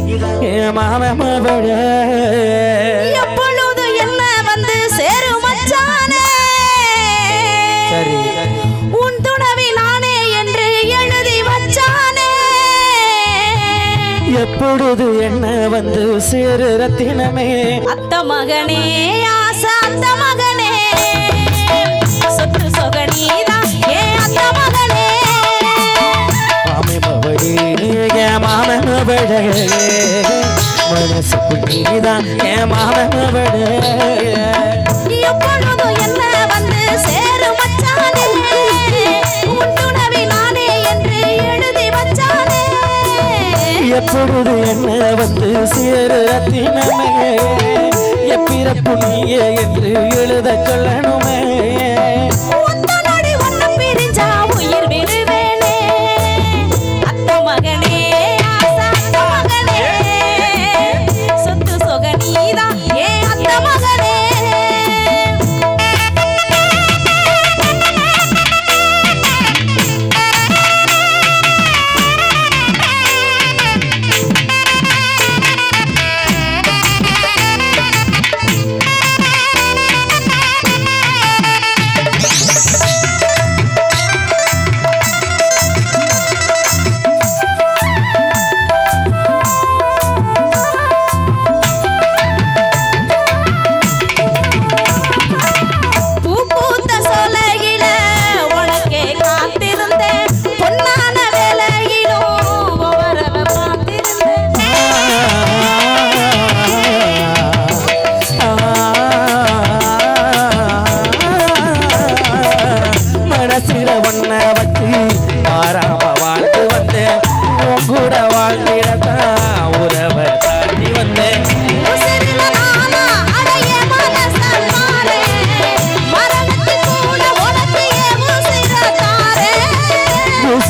என் மாம மவள எப்பொழுது என்ன வந்து சேரும் மச்சானே? சரி. உன் துணவி என்று எழுதி வச்சானே. எப்பொழுது என்ன வந்து சேரு ரத்தினமே? அத்த மகனே ஆசாத்தம் மவடே மனசுக்குள் நீதான் என் மாமவடே என்ன வந்து சேரும் மச்சானே எப்பொழுது என்ன வந்து சேரு ரத்தினமே? எப்பிறப்பு நீயே என்று எழுத கொள்ளணுமே?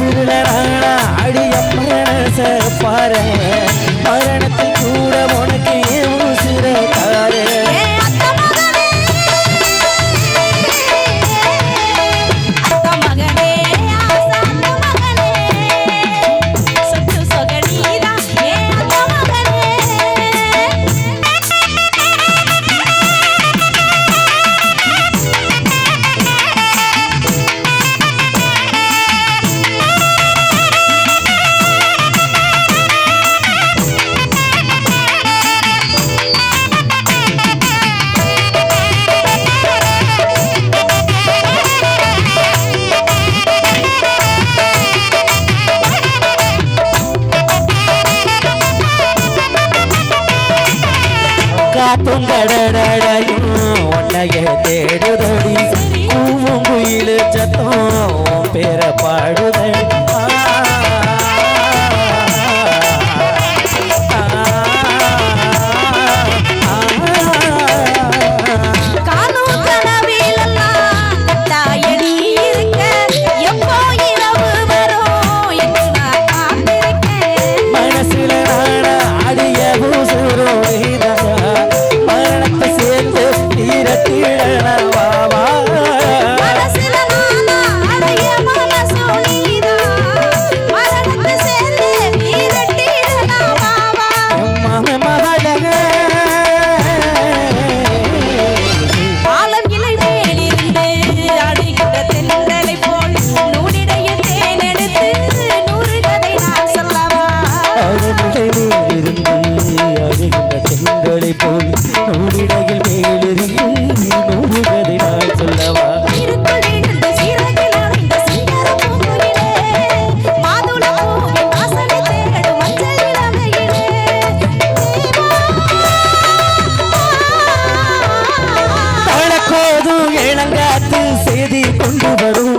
சில்லரானா அடிய மரண பாரு மரணத்தில் கூட உனக்கு அடடடையும் உன்னைய தேடுதடி கூவும் குயிலு சத்தம் பேர பாடுதடி நாட்டு செய்தி கொண்டு வரும்.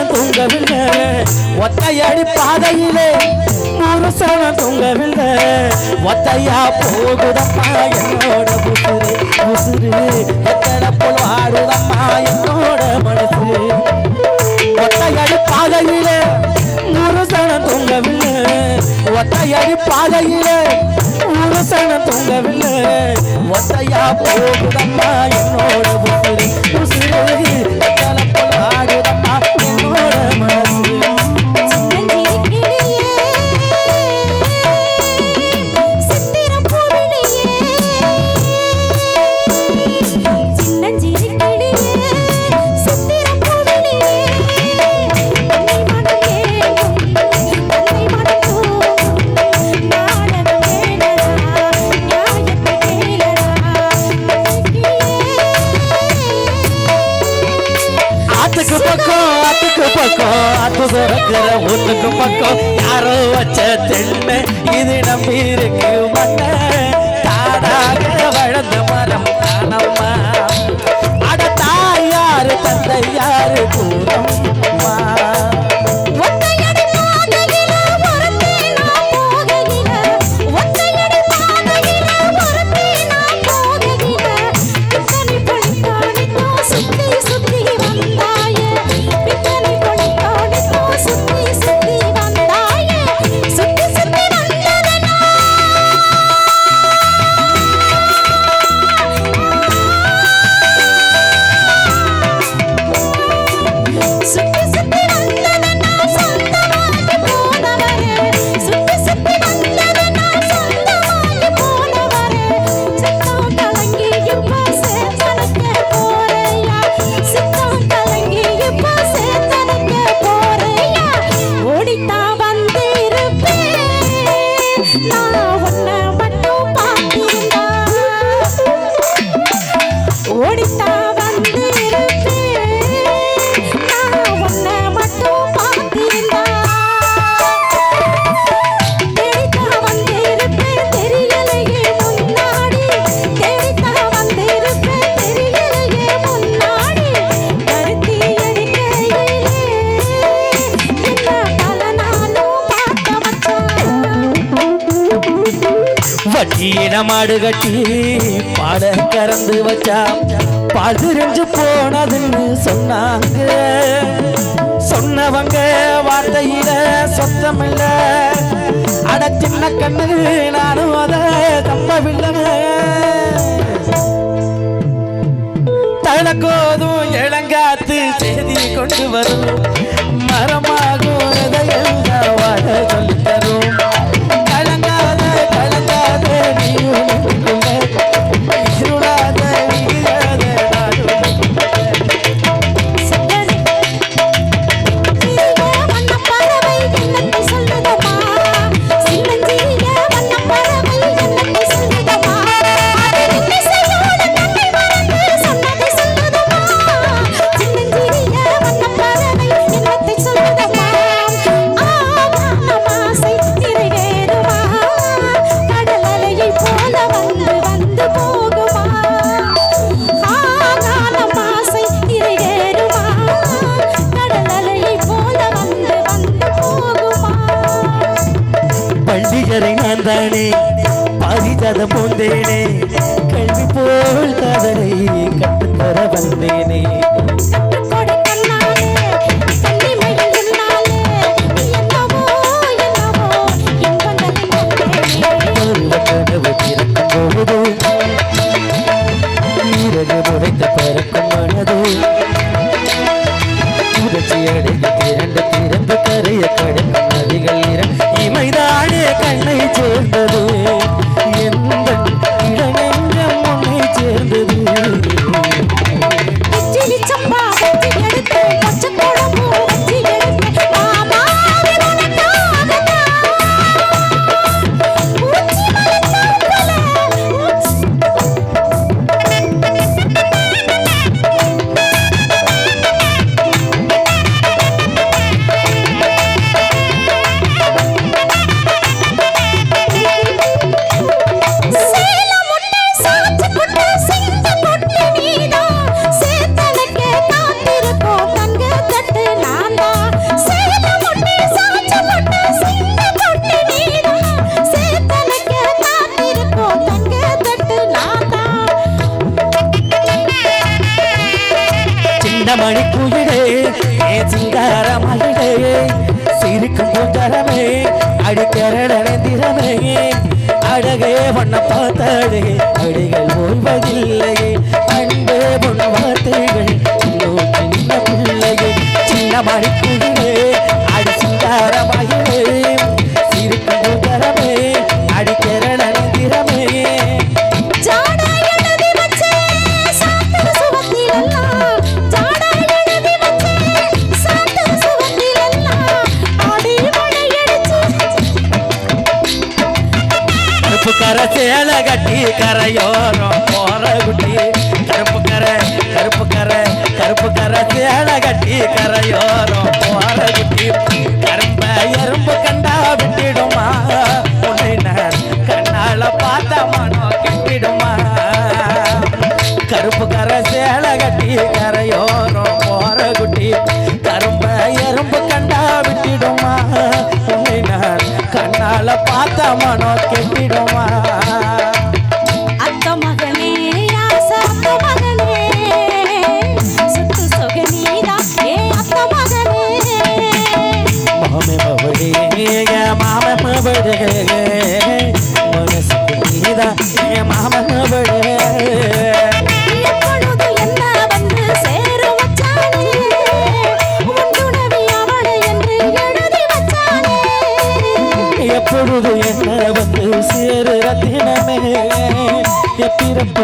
புருஷன் தூங்கவில்லை. ஒத்தையடி பாதையிலே புருஷன் தூங்கவில்லை. ஒத்தையா போகுதப்பா என்னோட புசுறு புசுறு எத்தனை போல் ஆடுதப்பா என்னோட மனசு. ஒத்தையடி பாதையிலே புருஷன் தூங்கவில்லை. ஒத்தையடி பாதையிலே புருஷன் தூங்கவில்லை. ஒத்தையா போகுதப்பா என்னோட புசுறு புசுறு பூரம் வா. வட்டியின மாடு கட்டி பாட கறந்து வச்சா பால் தெரிஞ்சு போனதுன்னு சொன்னாங்க. சொன்னவங்க வார்த்தையில சொத்தமில்ல. அட சின்ன கண்ணு நானும் அதை தம்பவில்லை தனக்கோதும் இளங்காத்து செய்தி கொண்டு வரும். கண்டனே பாரிஜாதம் போந்தேனே கல்வி போல் காதலை கட்டுத்தர வந்தேனே. மணி குயிலே ஏ சிங்கார மயிலே சிரிக்கும் பூந்தரமே அடிக்கரடந்திரமே அழகே வண்ண பார்த்தாடே அடிகள் ஓய்வதில்லையே. அன்பே பொண்ணு வார்த்தைகள் சின்ன மணி குயிலே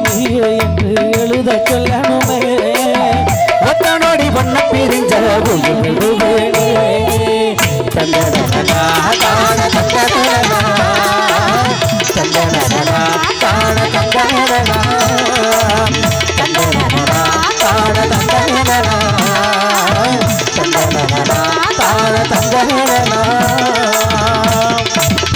நீயே என்று எழுத சொல்லணுமே. ஒத்தனோடி பண்ண பிரிஞ்ச தந்தன தந்தன